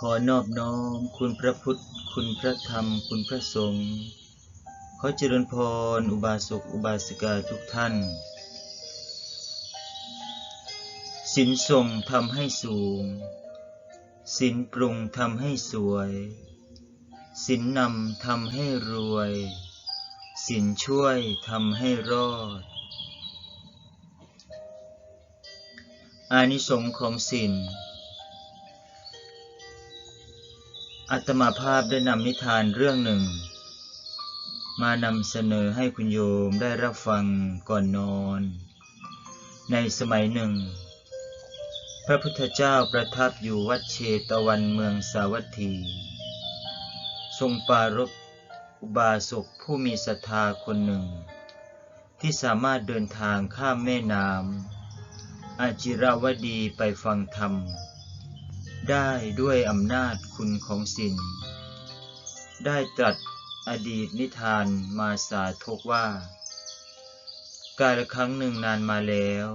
ขอนอบน้อมคุณพระพุทธ คุณพระธรรม คุณพระสงฆ์ ขอเจริญพร อุบาสก อุบาสิกาทุกท่าน สินทรงทำให้สูง สินปรุงทำให้สวย สินนำทำให้รวย สินช่วยทำให้รอด อานิสงส์ของสิน อัตมาภาพได้นำนิทานเรื่องหนึ่ง มานำเสนอให้คุณโยมได้รับฟังก่อนนอน ในสมัยหนึ่ง พระพุทธเจ้าประทับอยู่วัดเชตวันเมืองสาวัตถี ทรงปรารภอุบาสกผู้มีศรัทธาคนหนึ่ง ที่สามารถเดินทางข้ามแม่น้ำอาจิราวดีไปฟังธรรม ได้ด้วยอำนาจคุณของสินได้ตรัสอดีตนิทานมาสาทกว่า กาลครั้งหนึ่งนานมาแล้ว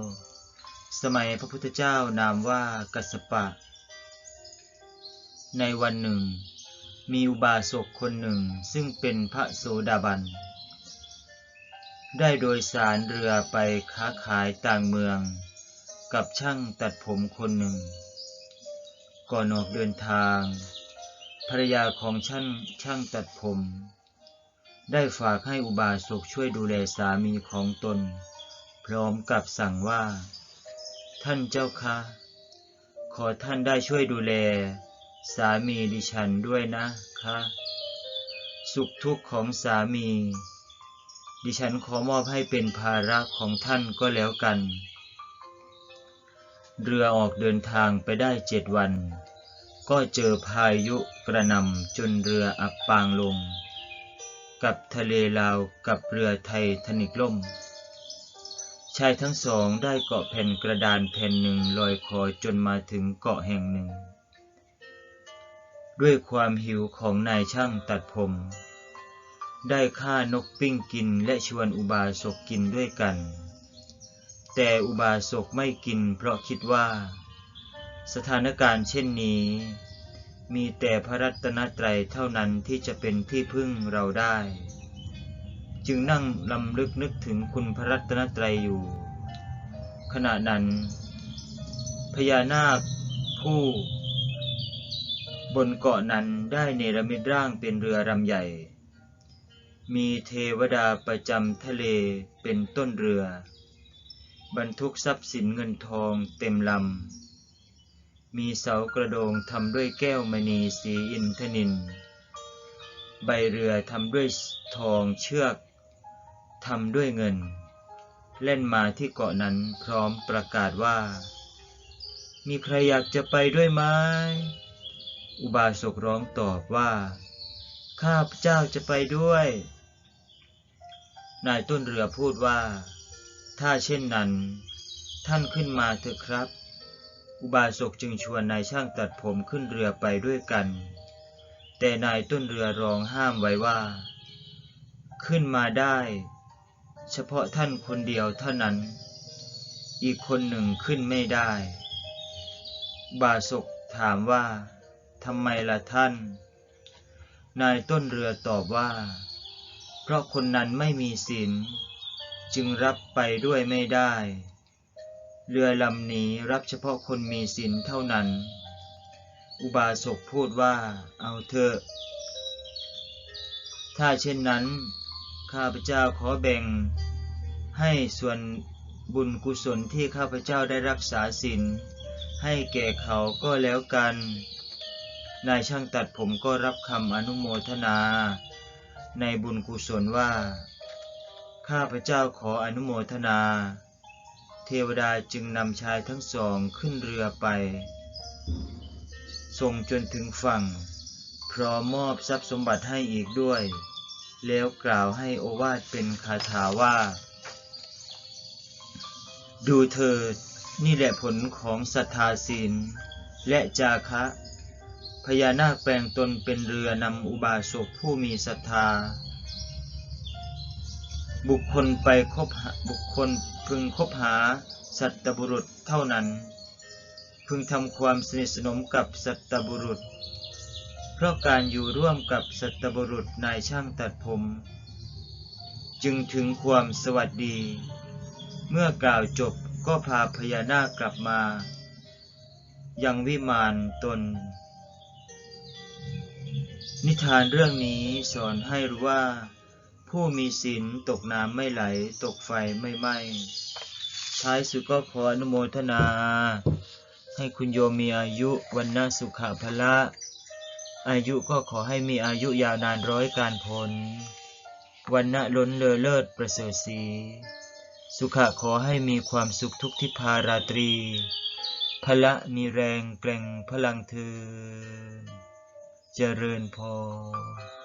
สมัยพระพุทธเจ้านามว่ากัสสปะ ในวันหนึ่ง มีอุบาสกคนหนึ่งซึ่งเป็นพระโสดาบัน ได้โดยสารเรือไปค้าขายต่างเมือง กับช่างตัดผมคนหนึ่ง ก่อนออกเดินทาง ภรรยาของช่างช่างตัดผม ได้ฝากให้อุบาสกช่วยดูแลสามีของตน พร้อมกับสั่งว่า ท่านเจ้าคะขอท่านได้ช่วยดูแล สามีดิฉันด้วยนะคะสุขทุกข์ของสามี ดิฉันขอมอบให้เป็นภาระของท่านก็แล้วกัน เรือออกเดินทางไปได้เจ็ดวัน ก็เจอพายุกระหนำจนเรืออับปางลง กับทะเลลาวกับเรือไทยทนิกล่ม ชายทั้งสองได้เกาะแผ่นกระดานแผ่นหนึ่งลอยคอจนมาถึงเกาะแห่งหนึ่ง ด้วยความหิวของนายช่างตัดผม ได้ฆ่านกปิ้งกินและชวนอุบาสกกินด้วยกัน แต่อุบาสกไม่กินเพราะคิดว่า สถานการณ์เช่นนี้ มีแต่พระรัตนตรัยเท่านั้นที่จะเป็นที่พึ่งเราได้ จึงนั่งลำลึกนึกถึงคุณพระรัตนตรัยอยู่ ขณะนั้น พญานาคผู้ บนเกาะนั้นได้เนรมิตร่างเป็นเรือลำใหญ่ มีเทวดาประจำทะเลเป็นต้นเรือ บรรทุกทรัพย์สินเงินทองเต็มลำ มีเสากระโดงทำด้วยแก้วมณีสีอินทนิน ใบเรือทำด้วยทองเชือกทำด้วยเงิน เล่นมาที่เกาะนั้นพร้อมประกาศว่า มีใครอยากจะไปด้วยไหมอุบาสกร้องตอบว่า ข้าพเจ้าจะไปด้วย นายต้นเรือพูดว่า ถ้าเช่นนั้น ท่านขึ้นมาเถอะครับ อุบาสกจึงชวนนายช่างตัดผมขึ้นเรือไปด้วยกัน แต่นายต้นเรือร้องห้ามไว้ว่า ขึ้นมาได้ เฉพาะท่านคนเดียวเท่านั้น อีกคนหนึ่งขึ้นไม่ได้ บาสกถามว่าทำไมล่ะท่าน นายต้นเรือตอบว่า เพราะคนนั้นไม่มีศีล จึงรับไปด้วยไม่ได้ เรือลำนี้รับเฉพาะคนมีศีลเท่านั้น อุบาสกพูดว่าเอาเถอะ ถ้าเช่นนั้น ข้าพเจ้าขอแบ่ง ให้ส่วนบุญกุศลที่ข้าพเจ้าได้รักษาศีลให้แก่เขาก็แล้วกัน นายช่างตัดผมก็รับคำอนุโมทนา ในบุญกุศลว่า ข้าพเจ้าขออนุโมทนา เทวดาจึงนำชายทั้งสองขึ้นเรือไป ส่งจนถึงฝั่ง พร้อมมอบทรัพย์สมบัติให้อีกด้วย แล้วกล่าวให้โอวาทเป็นคาถาว่า ดูเถิดนี่แหละผลของศรัทธาศีลและจาคะ พญานาคแปลงตนเป็นเรือนำอุบาสกผู้มีศรัทธา บุคคลไปคบบุคคลพึงคบหาสัตบุรุษเท่านั้น พึงทำความสนิทสนมกับสัตบุรุษ เพราะการอยู่ร่วมกับสัตบุรุษนายช่างตัดผม จึงถึงความสวัสดี เมื่อกล่าวจบก็พาพญานาคกลับมา ยังวิมานตน นิทานเรื่องนี้สอนให้รู้ว่า ผู้มีศีลตกน้ำไม่ไหล ตกไฟไม่ไหม้ท้ายสุดก็ขออนุโมทนา ให้คุณโยมมีอายุวันนะสุขภละ อายุก็ขอให้มีอายุยาวนานร้อยการพลวันนะล้นเลอเลิศประเสริฐสีสุขะขอให้มีความสุขทุกทิพาราตรี พละมีแรงแกร่งพลังเธอเจริญพร